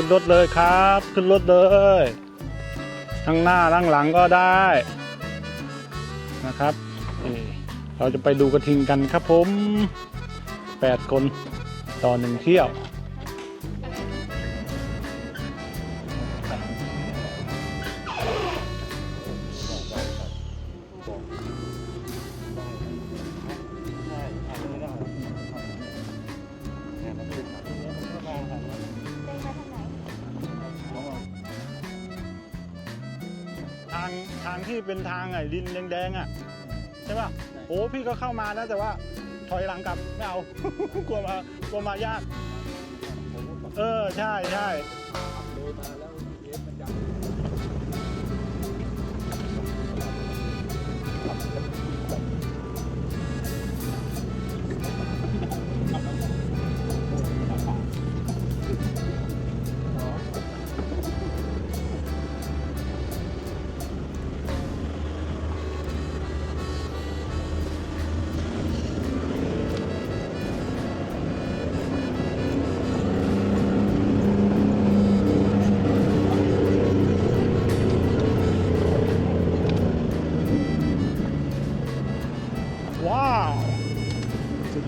ขึ้นรถเลยครับ ขึ้นรถเลยทั้งหน้าทั้งหลังก็ได้นะครับเราจะไปดูกระทิงกันครับผมแปดคนต่อหนึ่งเที่ยว ทางที่เป็นทางไอ้ดินแดงๆอะใช่ป่ะโอ้พี่ก็เข้ามานะแต่ว่าถอยหลังกลับไม่เอา กลัวมากลัวมายาก เออใช่ใช่ว้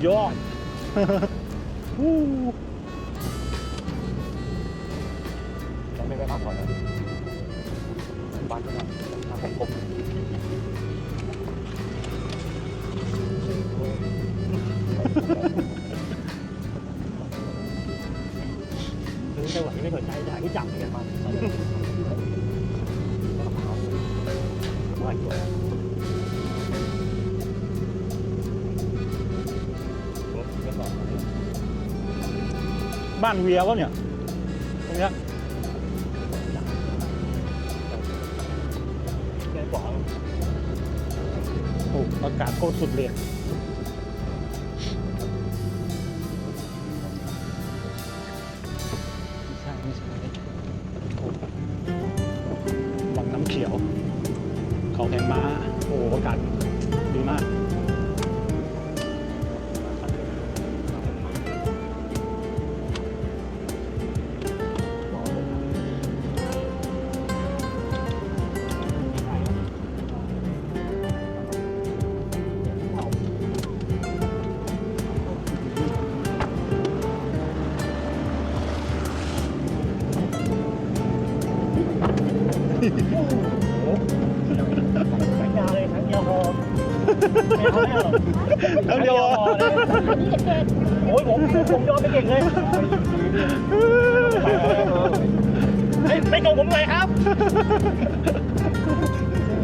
ยอดวู้ยังไม่ได้พักผ่อนนะบ้านก็ทำให้ครบ บ้านเวียวะเนี่ย ตรงเนี้ยแกบอกโอ้อากาศโคตรสุดเลยไม่ใช่ไม่ใช่โอ้วังน้ำเขียว เขาแข่งม้า โอ้อากาศ ทั้งเดียวพอโอ้ยผมผมยอมไปเก่งเลยไม่ไม่โกงผมเลยครับ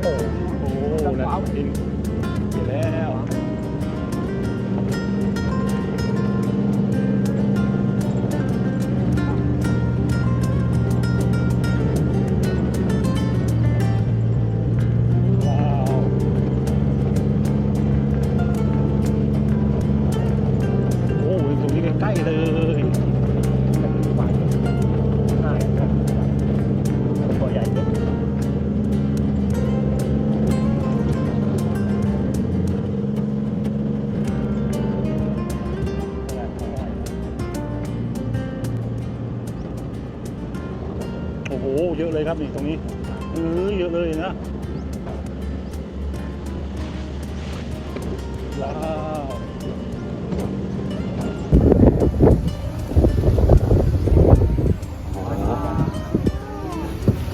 โอ้โหนะ ครับนี่ตรงนี้เออเยอะเลยนะว้าว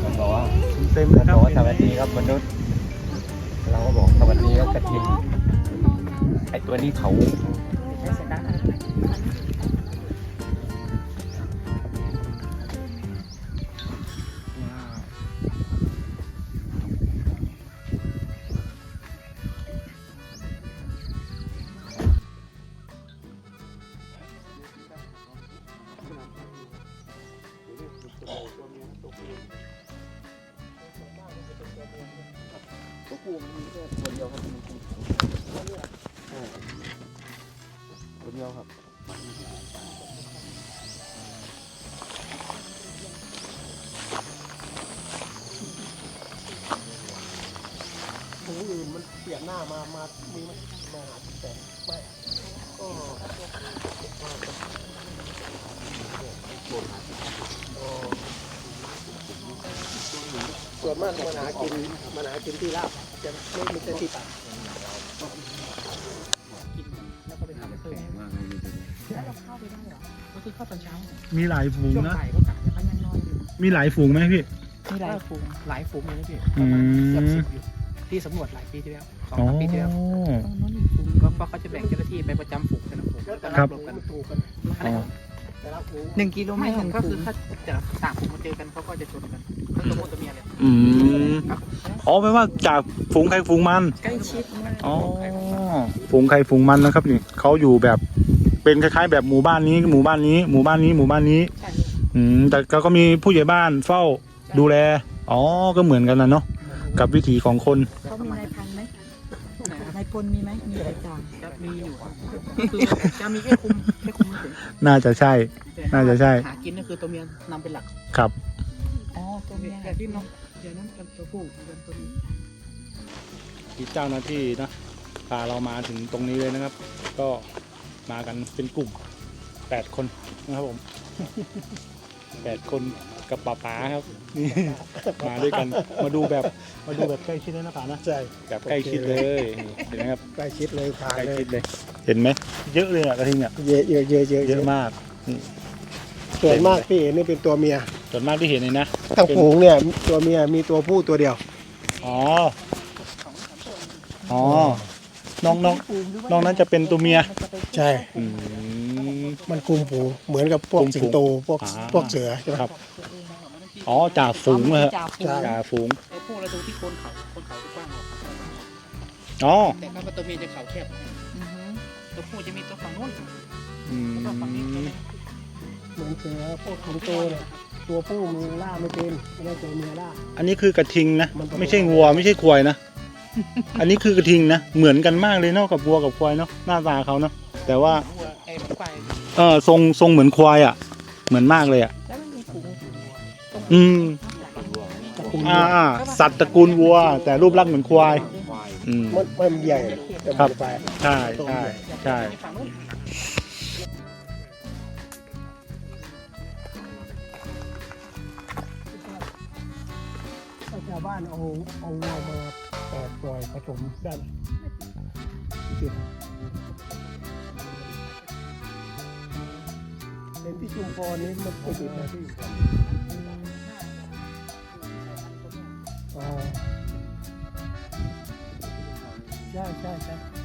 มันบอกว่าเต็มเลยครับบอกว่าสวัสดีครับมนุษย์ เราก็บอกสวัสดีครับกระทิงไอตัวนี้เขา คนเดียวครับถุงอื่นมันเปลี่ยนหน้ามา มา มีไหมมาหาแต่ไม่ก็โอ้วนมากมันหากินมันหากินที่ราบ จะไม่มีแต่ที่ต่ำกินแล้วก็ไปทำเพิ่มแก่มากเลยดูดิแล้วเราเข้าไปได้เหรอก็คือเข้าตอนเช้ามีหลายฝูงช่วงนะบ่ายก็กลับแล้วก็ยังนอนอยู่มีหลายฝูงไหมพี่ มีหลายฝูงหลายฝูงเลยนะพี่อืมเกือบสิบอยู่ที่สำรวจหลายปีที่แล้วสองสามปีที่แล้วก็เพราะเขาจะแบ่งเจ้าหน้าที่ไปประจำฝูงแต่ละฝูงแล้วก็ครัรับบรวมกันมันถูกกันอะไรอ๋อแต่ละฝูง หนึ่งกิโลเมตรก็คือถ้าแต่ละต่างฝูงมาเจอกันเขาก็จะชนกันทั้งตัวผู้ตัวเมียเลยอืมอ๋อแปลว่าจากฝูงใครฝูงมันใกล้ชิดมากอ๋อฝูงใครฝูงมันนะครับนี่เขาอยู่แบบเป็นคล้ายๆ แบบหมู่บ้านนี้หมู่บ้านนี้หมู่บ้านนี้หมู่บ้านนี้ ใช่อืมแต่ก็มีผู้ใหญ่บ้านเฝ้าดูแล อ๋อก็เหมือนกันนะเนาะกับวิถีของคน นะครับนายพลมีไหมมีอะไรต่างจะมีอยู่ครับคือจะมีแค่คุมแค่คุมเฉยน่าจะใช่น่าจะใช่ หากินก็คือตัวเมียนำเป็นหลักครับ อ๋อตัวเมียแต่ที่น้องเดี๋ยวนั้นเป็นตัวผู้เป็นตัวนี้ที่เจ้าหน้าที่นะพาเรามาถึงตรงนี้เลยนะครับ ก็มากันเป็นกลุ่มแปดคนนะครับผมแปดคน กับป๋าป๋าครับนี่ มาด้วยกันมาดูแบบมาดูแบบใกล้ชิดเลยนะป๋านะ ใช่แบบใกล้ชิดเลยนี่เห็นไหมครับใกล้ชิดเลยผ่านใกล้เลยชิดเลย เห็นไหมเยอะเลยอะกระทิงเนี่ยเยอะเยอะเยอะเยอะเยอะมากส่วนมากที่เห็นนี่เป็นตัวเมียส่วนมากที่เห็นเลยนะทั้งฝูงเนี่ยตัวเมียมีตัวผู้ตัวเดียว อ๋ออ๋อน้องน้องน้องนั้นจะเป็นตัวเมียใช่ อืม มันคุมฝูงเหมือนกับพวกคุมฝูงสิงโตพวกอ่า พวกเสือใช่ไหมครับ อ๋อจ่าฝูงเลยฮะจ่าฝูงใช่จ่าฝูงตัวผู้เราดูที่โคนเขาโคนเขาจะกว้างออกอ๋อแต่ถ้าเป็นตัวเมียจะเขาแคบอือฮึตัวผู้จะมีตัวฝั่งโน้นอืมแล้วก็ฝั่งนี้ตัวนี้เหมือนเสือพวกสิงโตเนี่ยตัวผู้มีล่าไม่เป็นไม่ได้ตัวเมียล่า อันนี้คือกระทิงนะมันผสมไม่ใช่งัวไม่ใช่ควายนะ อันนี้คือกระทิงนะเหมือนกันมากเลยเนาะกับวัวกับควายเนาะหน้าตาเขาเนาะแต่ว่า วัวไอ้ควายเออทรงทรงเหมือนควายอะ เหมือนมากเลยอะแล้วมันมีฝูง อืมตระกูลอ่าอ่าสัตว์ตระกูลวัว แต่รูปลักษณ์เหมือนควายควายอืม มันมันใหญ่แต่ครับมันไปใช่ใช่ใช่ฝั่งโน้นชาวบ้านเอาเอาวัวมาปล่อยปล่อยผสมได้ไหมติดเป็นที่ชุมพรนี่มันไม่ติดนะพี่ ใช่ใช่